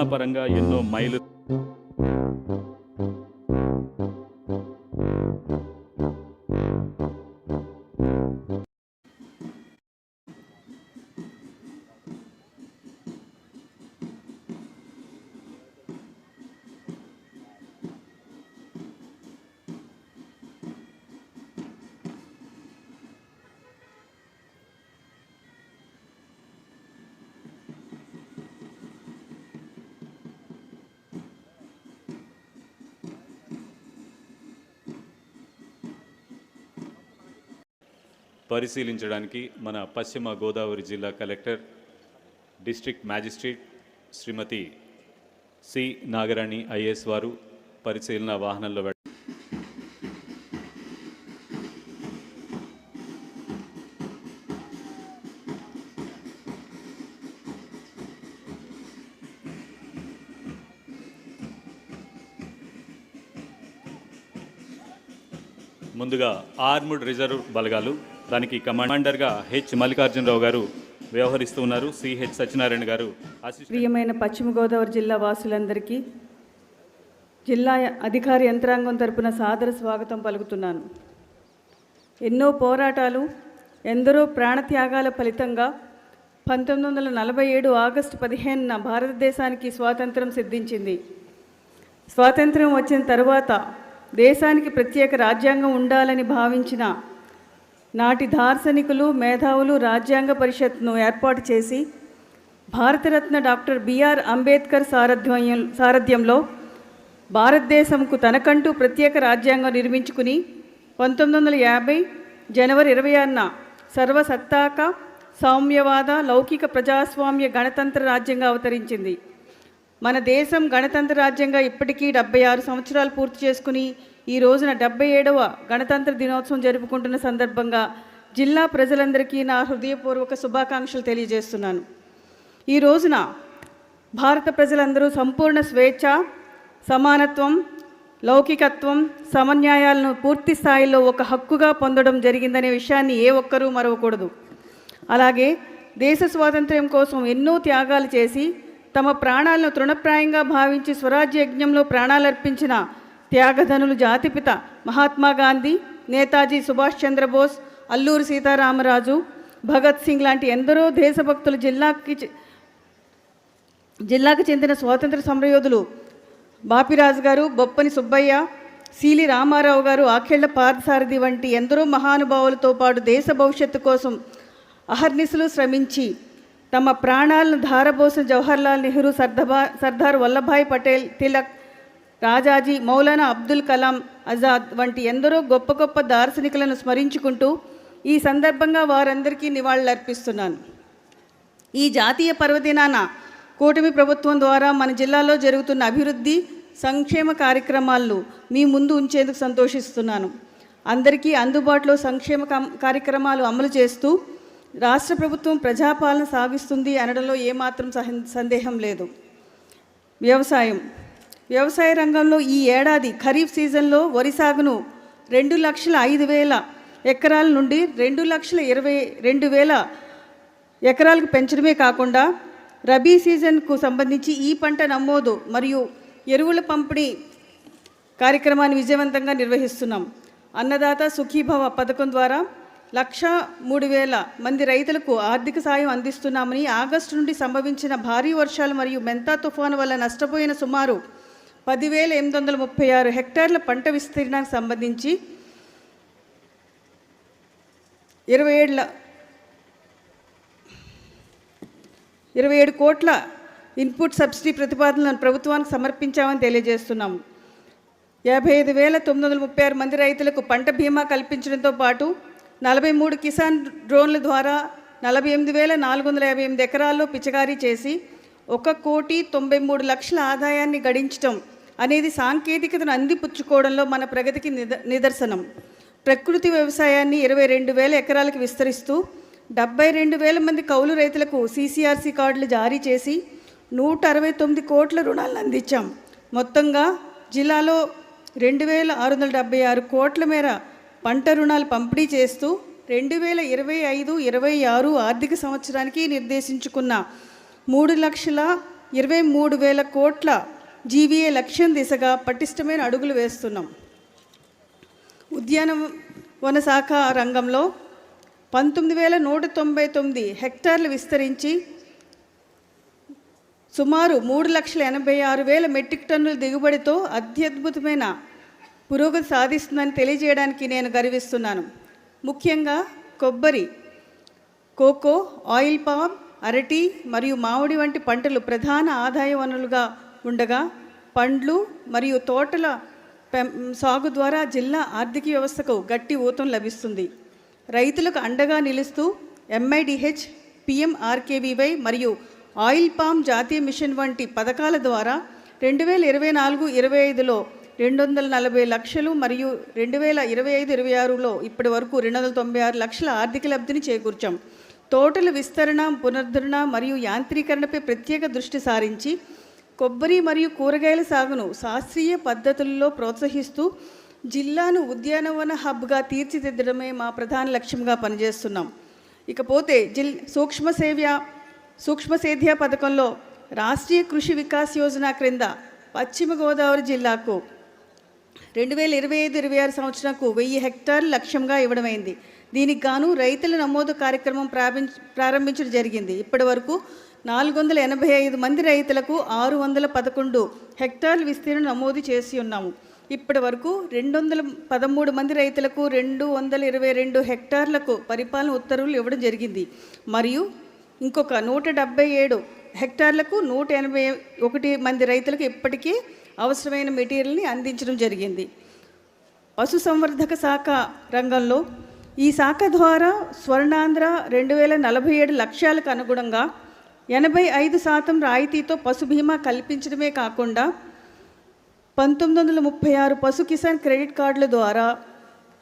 ముందుకు నడుపుతూ ఎన్నో మైలు పరిశీలించడానికి మన పశ్చిమ గోదావరి జిల్లా collector district magistrate Shrimati C Nagarani IAS వారు పరిశీలన వాహనంలో ముందుగా ఆర్ముడ్ రిజర్వ్ బలగాలు దానికి కమాండర్గా హెచ్ మల్లికార్జునరావు గారు వ్యవహరిస్తూ ఉన్నారు. సిహెచ్ సత్యనారాయణ గారు ప్రియమైన పశ్చిమ గోదావరి జిల్లా వాసులందరికీ జిల్లా అధికార యంత్రాంగం తరపున సాదర స్వాగతం పలుకుతున్నాను. ఎన్నో పోరాటాలు ఎందరో ప్రాణత్యాగాల ఫలితంగా పంతొమ్మిది వందల నలభై ఏడు ఆగస్టు పదిహేనున భారతదేశానికి స్వాతంత్రం సిద్ధించింది. స్వాతంత్రం వచ్చిన తరువాత దేశానికి ప్రత్యేక రాజ్యాంగం ఉండాలని భావించిన నాటి దార్శనికులు మేధావులు రాజ్యాంగ పరిషత్ను ఏర్పాటు చేసి భారతరత్న డాక్టర్ బిఆర్ అంబేద్కర్ సారథ్యం సారథ్యంలో భారతదేశంకు తనకంటూ ప్రత్యేక రాజ్యాంగం నిర్మించుకుని పంతొమ్మిది వందల యాభై జనవరి ఇరవై ఆరున సర్వసత్తాక సౌమ్యవాద లౌకిక ప్రజాస్వామ్య గణతంత్ర రాజ్యంగా అవతరించింది. మన దేశం గణతంత్ర రాజ్యంగా ఇప్పటికీ డెబ్బై ఆరు సంవత్సరాలు పూర్తి చేసుకుని ఈ రోజున డెబ్బై ఏడవ గణతంత్ర దినోత్సవం జరుపుకుంటున్న సందర్భంగా జిల్లా ప్రజలందరికీ నా హృదయపూర్వక శుభాకాంక్షలు తెలియజేస్తున్నాను. ఈ రోజున భారత ప్రజలందరూ సంపూర్ణ స్వేచ్ఛ సమానత్వం లౌకికత్వం సమన్యాయాలను పూర్తి స్థాయిలో ఒక హక్కుగా పొందడం జరిగిందనే విషయాన్ని ఏ ఒక్కరూ మరవకూడదు. అలాగే దేశ స్వాతంత్ర్యం కోసం ఎన్నో త్యాగాలు చేసి తమ ప్రాణాలను తృణప్రాయంగా భావించి స్వరాజ్య యజ్ఞంలో ప్రాణాలర్పించిన త్యాగధనులు జాతిపిత మహాత్మా గాంధీ నేతాజీ సుభాష్ చంద్రబోస్ అల్లూరి సీతారామరాజు భగత్ సింగ్ లాంటి ఎందరో దేశభక్తులు జిల్లాకి జిల్లాకు చెందిన స్వాతంత్ర సమరయోధులు బాపిరాజు గారు బొప్పని సుబ్బయ్య సీలి రామారావు గారు ఆఖేళ్ళ పార్థసారథి వంటి ఎందరో మహానుభావులతో పాటు దేశ భవిష్యత్తు కోసం అహర్నిశలు శ్రమించి తమ ప్రాణాలను ధారబోసిన జవహర్లాల్ నెహ్రూ సర్దభా సర్దార్ వల్లభాయ్ పటేల్ తిలక్ రాజాజీ మౌలానా అబ్దుల్ కలాం ఆజాద్ వంటి ఎందరో గొప్ప గొప్ప దార్శనికులను స్మరించుకుంటూ ఈ సందర్భంగా వారందరికీ నివాళులర్పిస్తున్నాను. ఈ జాతీయ పర్వదినాన కూటమి ప్రభుత్వం ద్వారా మన జిల్లాలో జరుగుతున్న అభివృద్ధి సంక్షేమ కార్యక్రమాలను మీ ముందు ఉంచేందుకు సంతోషిస్తున్నాను. అందరికీ అందుబాటులో సంక్షేమ కం- కార్యక్రమాలు అమలు చేస్తూ రాష్ట్ర ప్రభుత్వం ప్రజాపాలన సాగిస్తుంది అనడంలో ఏమాత్రం సందేహం లేదు. వ్యవసాయం. వ్యవసాయ రంగంలో ఈ ఏడాది ఖరీఫ్ సీజన్లో వరి సాగును రెండు లక్షల ఐదు వేల ఎకరాల నుండి రెండు లక్షల ఇరవై రెండు వేల ఎకరాలకు పెంచడమే కాకుండా రబీ సీజన్కు సంబంధించి ఈ పంట నమోదు మరియు ఎరువుల పంపిణీ కార్యక్రమాన్ని విజయవంతంగా నిర్వహిస్తున్నాం. అన్నదాత సుఖీభవ పథకం ద్వారా లక్ష మూడు వేల మంది రైతులకు ఆర్థిక సాయం అందిస్తున్నామని ఆగస్టు నుండి సంభవించిన భారీ వర్షాలు మరియు మెంతా తుఫాను వల్ల నష్టపోయిన సుమారు పదివేల ఎనిమిది వందల ముప్పై ఆరు హెక్టార్ల పంట విస్తీర్ణానికి సంబంధించి ఇరవై ఏడుల ఇరవై ఏడు కోట్ల ఇన్పుట్ సబ్సిడీ ప్రతిపాదనలను ప్రభుత్వానికి సమర్పించామని తెలియజేస్తున్నాము యాభై ఐదు వేల తొమ్మిది వందల ముప్పై ఆరు మంది రైతులకు పంట బీమా కల్పించడంతో పాటు నలభై మూడు కిసాన్ డ్రోన్ల ద్వారా నలభై ఎనిమిది వేల నాలుగు వందల యాభై ఎనిమిది ఎకరాల్లో పిచకారీ చేసి ఒక కోటి తొంభై మూడు లక్షల ఆదాయాన్ని గడించటం అనేది సాంకేతికతను అందిపుచ్చుకోవడంలో మన ప్రగతికి నిద నిదర్శనం. ప్రకృతి వ్యవసాయాన్ని ఇరవై రెండు వేల ఎకరాలకు విస్తరిస్తూ డెబ్బై రెండు వేల మంది కౌలు రైతులకు సీసీఆర్సీ కార్డులు జారీ చేసి నూట అరవై తొమ్మిది కోట్ల రుణాలను అందించాం. మొత్తంగా జిల్లాలో రెండు వేల ఆరు వందల డెబ్బై ఆరు కోట్ల మేర పంట రుణాలు పంపిణీ చేస్తూ రెండు వేల ఇరవై ఐదు ఇరవై ఆరు ఆర్థిక సంవత్సరానికి నిర్దేశించుకున్న మూడు లక్షల ఇరవై మూడు వేల కోట్ల జీవీఏ లక్ష్యం దిశగా పటిష్టమైన అడుగులు వేస్తున్నాం. ఉద్యానవన శాఖ రంగంలో పంతొమ్మిది వేల నూట తొంభై తొమ్మిది హెక్టార్లు విస్తరించి సుమారు మూడు లక్షల ఎనభై ఆరు వేల మెట్రిక్ టన్నుల దిగుబడితో అత్యద్భుతమైన పురోగతి సాధిస్తుందని తెలియజేయడానికి నేను గర్విస్తున్నాను. ముఖ్యంగా కొబ్బరి కోకో ఆయిల్ పామ్ అరటి మరియు మామిడి వంటి పంటలు ప్రధాన ఆదాయ వనరులుగా ఉండగా పండ్లు మరియు తోటల పెం సాగు ద్వారా జిల్లా ఆర్థిక వ్యవస్థకు గట్టి ఊతం లభిస్తుంది. రైతులకు అండగా నిలుస్తూ ఎంఐడిహెచ్ పిఎంఆర్కేవీవై మరియు ఆయిల్ పామ్ జాతీయ మిషన్ వంటి పథకాల ద్వారా రెండు వేల ఇరవై నాలుగు ఇరవై ఐదులో రెండు వందల నలభై లక్షలు మరియు రెండు వేల ఇరవై ఐదు ఇరవై ఆరులో ఇప్పటి వరకు రెండు వందల తొంభై ఆరు లక్షల ఆర్థిక లబ్ధిని చేకూర్చాం. తోటల విస్తరణ పునరుద్ధరణ మరియు యాంత్రీకరణపై ప్రత్యేక దృష్టి సారించి కొబ్బరి మరియు కూరగాయల సాగును శాస్త్రీయ పద్ధతుల్లో ప్రోత్సహిస్తూ జిల్లాను ఉద్యానవన హబ్గా తీర్చిదిద్దడమే మా ప్రధాన లక్ష్యంగా పనిచేస్తున్నాం. ఇకపోతే జిల్ సూక్ష్మ సేవ్య సూక్ష్మ సేద్య పథకంలో రాష్ట్రీయ కృషి వికాస్ యోజన క్రింద పశ్చిమ గోదావరి జిల్లాకు రెండు వేల ఇరవై ఐదు ఇరవై ఆరు సంవత్సరంకు వెయ్యి హెక్టార్లు లక్ష్యంగా ఇవ్వడమైంది. దీనికి గాను రైతుల నమోదు కార్యక్రమం ప్రారంభించ ప్రారంభించడం జరిగింది. ఇప్పటి వరకు నాలుగు వందల ఎనభై ఐదు మంది రైతులకు ఆరు వందల పదకొండు హెక్టార్ల విస్తీర్ణం నమోదు చేసి ఉన్నాము. ఇప్పటి వరకు రెండు వందల పదమూడు మంది రైతులకు రెండు వందల ఇరవై రెండు హెక్టార్లకు పరిపాలన ఉత్తర్వులు ఇవ్వడం జరిగింది. మరియు ఇంకొక నూట డెబ్బై ఏడు హెక్టార్లకు నూట ఎనభై ఒకటి మంది రైతులకు ఇప్పటికీ అవసరమైన మెటీరియల్ని అందించడం జరిగింది. పశుసంవర్ధక శాఖ రంగంలో ఈ శాఖ ద్వారా స్వర్ణాంధ్ర రెండు వేల నలభై ఏడు లక్ష్యాలకు అనుగుణంగా ఎనభై ఐదు శాతం రాయితీతో పశు బీమా కల్పించడమే కాకుండా పంతొమ్మిది వందల ముప్పై ఆరు పశు కిసాన్ క్రెడిట్ కార్డుల ద్వారా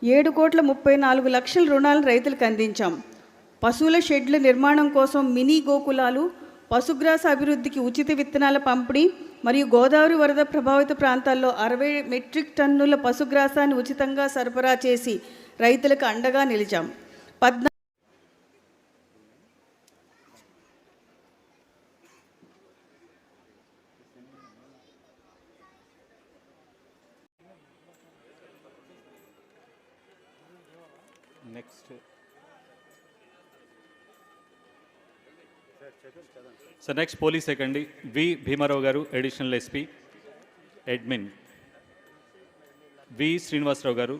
ఏడు కోట్ల ముప్పై నాలుగు లక్షల రుణాలను రైతులకు అందించాం. పశువుల షెడ్ల నిర్మాణం కోసం మినీ గోకులాలు పశుగ్రాస అభివృద్ధికి ఉచిత విత్తనాల పంపిణీ మరియు గోదావరి వరద ప్రభావిత ప్రాంతాల్లో అరవై మెట్రిక్ టన్నుల పశుగ్రాసాన్ని ఉచితంగా సరఫరా చేసి రైతులకు అండగా నిలిచాం. పద్నా next sir next police సెకండి V Bhimarao garu additional SP admin V Srinivasarao garu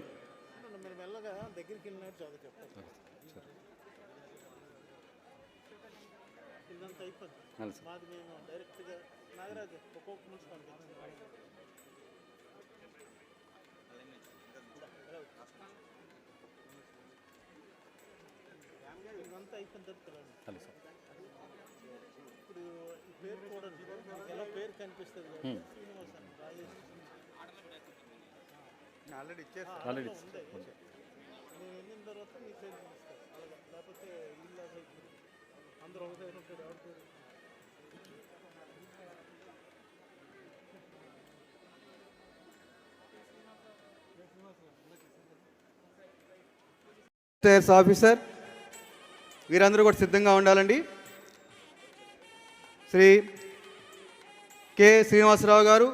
hello sir ఇప్పుడు ఈ పేరు చూడండి ఎలా పేరు కనిపిస్తుంది? కదా, శ్రీనివాస్ అని రాజేష్ ఆల్రెడీ ఆల్రెడీ నేను వెళ్ళిన తర్వాత మీ పేరు అలాగే లేకపోతే ఇల్లు అందరూ ఉంటారు ఎవరి పేరు? Stairs officer. వీరందరూ కూడా సిద్ధంగా ఉండాలండి. Shri K Srinivasarao garu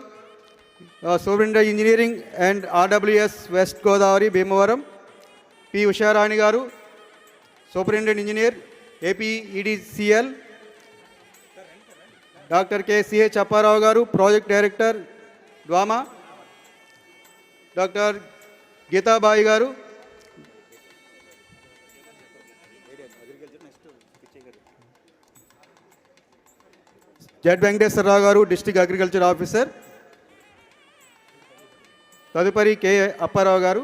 superintendent engineering and RWS west Godavari Bhimavaram P Usharani garu superintendent engineer APEDCL doctor K CH Apparao garu project director DWAMA doctor Geetabai garu Z Venkateswararao garu district agriculture officer. తదుపరి K Apparao garu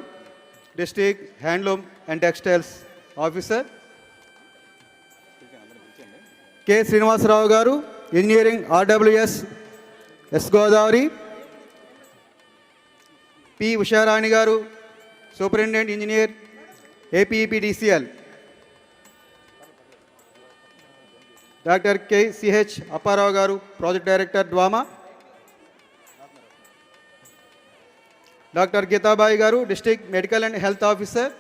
district handloom and textiles officer. K Srinivasarao garu engineering RWS S Godavari. P Usharani garu superintendent engineer APEPDCL. Doctor K CH Apparao garu project director DWAMA. Doctor Geetabai garu district medical and health officer.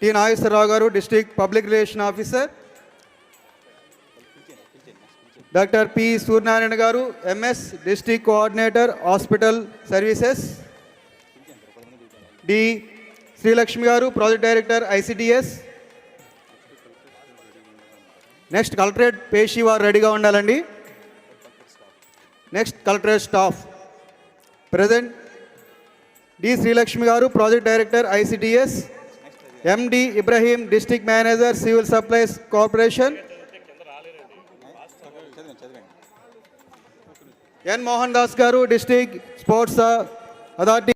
T Nageswararao garu district public relation officer. Doctor P Suryanarayana garu MS district coordinator hospital services. D Srilakshmi garu project director ICDS next collectorate పేషి వారు రెడీగా ఉండాలండి. Next collectorate staff. Present D Srilakshmi garu project director ICDS MD Ibrahim district manager civil supplies corporation N Mohan Das garu district sports authority